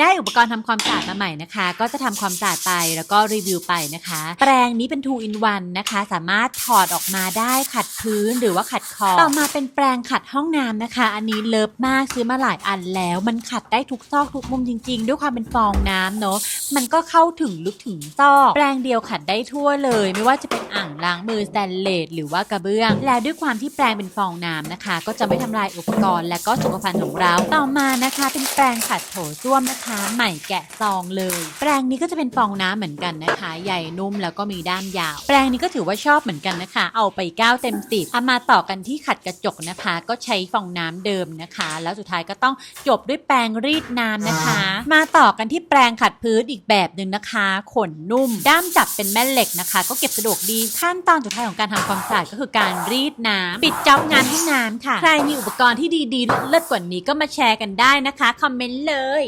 ได้อุปกรณ์ทำความสะอาดมาใหม่นะคะ ก็จะทำความสะอาดไปแล้วก็รีวิวไปนะคะ แปรงนี้เป็น2 in 1นะคะ สามารถถอดออกมาได้ขัดพื้นหรือว่าขัดคอ ต่อมาเป็นแปรงขัดห้องน้ำนะคะ อันนี้เลิฟมากซื้อมาหลายอันแล้ว มันขัดได้ทุกซอกทุกมุมจริง ๆ ด้วยความเป็นฟองน้ำเนาะมันก็เข้าถึงลึกถึงซอกแปรงเดียวขัดได้ทั่วเลย ไม่ว่าจะเป็นอ่างล้างมือสแตนเลสหรือว่ากระเบื้อง และด้วยความที่แปรงเป็นฟองน้ำนะคะ ก็จะไม่ทำลายอุปกรณ์และก็สุขภัณฑ์ของเรา ต่อมานะคะ เป็นแปรงขัดโถส้วมนะคะใหม่แกะซองเลย แปรงนี้ก็จะเป็นฟองน้ำเหมือนกันนะคะ ใหญ่นุ่มแล้วก็มีด้ามยาว แปรงนี้ก็ถือว่าชอบเหมือนกันนะคะ เอาไป 9 เต็ม10เอามาต่อกันที่ขัดกระจกนะคะ ก็ใช้ฟองน้ำเดิมนะคะ แล้วสุดท้ายก็ต้องจบด้วยแปรงรีดน้ำนะคะ มาต่อกันที่แปรงขัดพื้นอีกแบบหนึ่งนะคะ ขนนุ่ม ด้ามจับเป็นแม่เหล็กนะคะ ก็เก็บสะดวกดีขั้นตอนสุดท้ายของการทำความสะอาดก็คือการรีดน้ำปิดจ็อบงานห้น้ำค่ะ ใครมีอุปกรณ์ที่ดีๆเลิศกว่านี้ก็มาแชร์กันได้นะคะ คอมเมนต์เลย